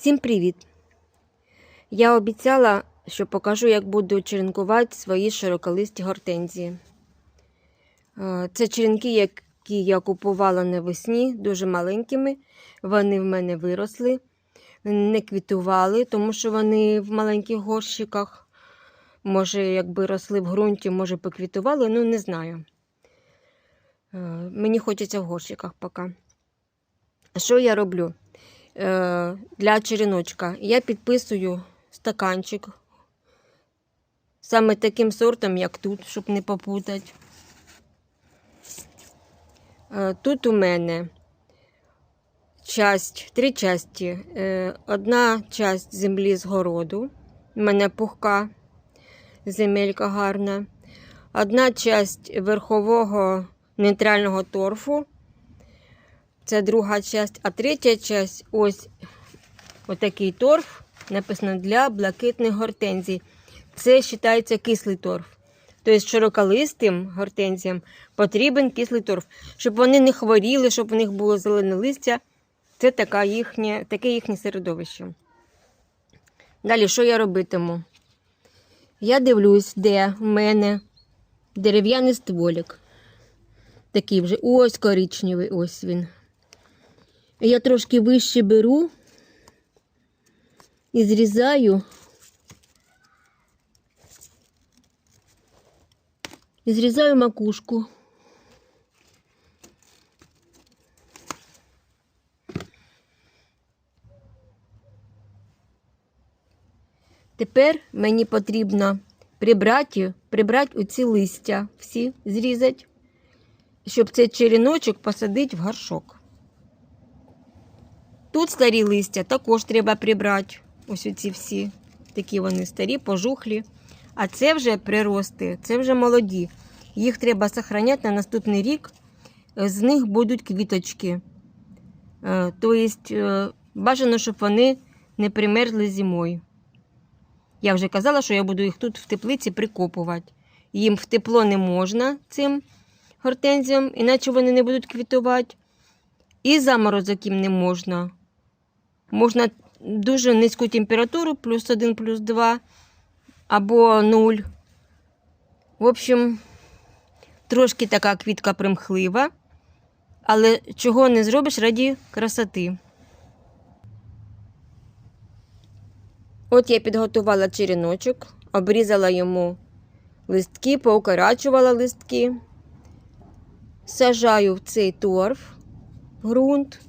Всім привіт! Я обіцяла, що покажу, як буду черенкувати свої широколисті гортензії. Е, Це черенки, які я купувала навесні, дуже маленькими. Вони в мене виросли, не квітували, тому що вони в маленьких горщиках. Може, якби росли в ґрунті, може поквітували, ну не знаю. Е, Мені хочеться в горщиках поки. Що я роблю? Е, Для череночка я підписую стаканчик саме таким сортом, як тут, щоб не попутати. Е, Тут у мене часть, три часті. Е, Одна часть землі з городу. У мене пухка, земелька гарна. Одна часть верхового нейтрального торфу. Це друга часть, а третя часть ось отакий торф, написано для блакитних гортензій. Це вважається кислий торф. Тобто широколистим гортензіям потрібен кислий торф, щоб вони не хворіли, щоб у них було зелене листя. Це така їхнє, таке їхнє середовище. Далі, що я робитиму? Я дивлюсь, де в мене дерев'яний стволік. Такий вже ось коричневий, ось він. Я трошки вище беру і зрізаю. І зрізаю макушку. Тепер мені потрібно прибрати, прибрати оці листя, всі зрізати, щоб цей череночок посадити в горшок. Тут старі листя також треба прибрати. Ось оці всі. Такі вони старі, пожухлі. А це вже прирости, це вже молоді. Їх треба зберігати на наступний рік. З них будуть квіточки. Е, Тобто е, бажано, щоб вони не примерзли зимою. Я вже казала, що я буду їх тут в теплиці прикопувати. Їм в тепло не можна цим гортензіям, іначе вони не будуть квітувати. І заморозок їм не можна. Можна дуже низьку температуру, плюс 1, плюс 2 або 0. В общем, трошки така квітка примхлива, але чого не зробиш раді красоти. От я підготувала череночок, обрізала йому листки, поукорачувала листки, сажаю в цей торф, ґрунт.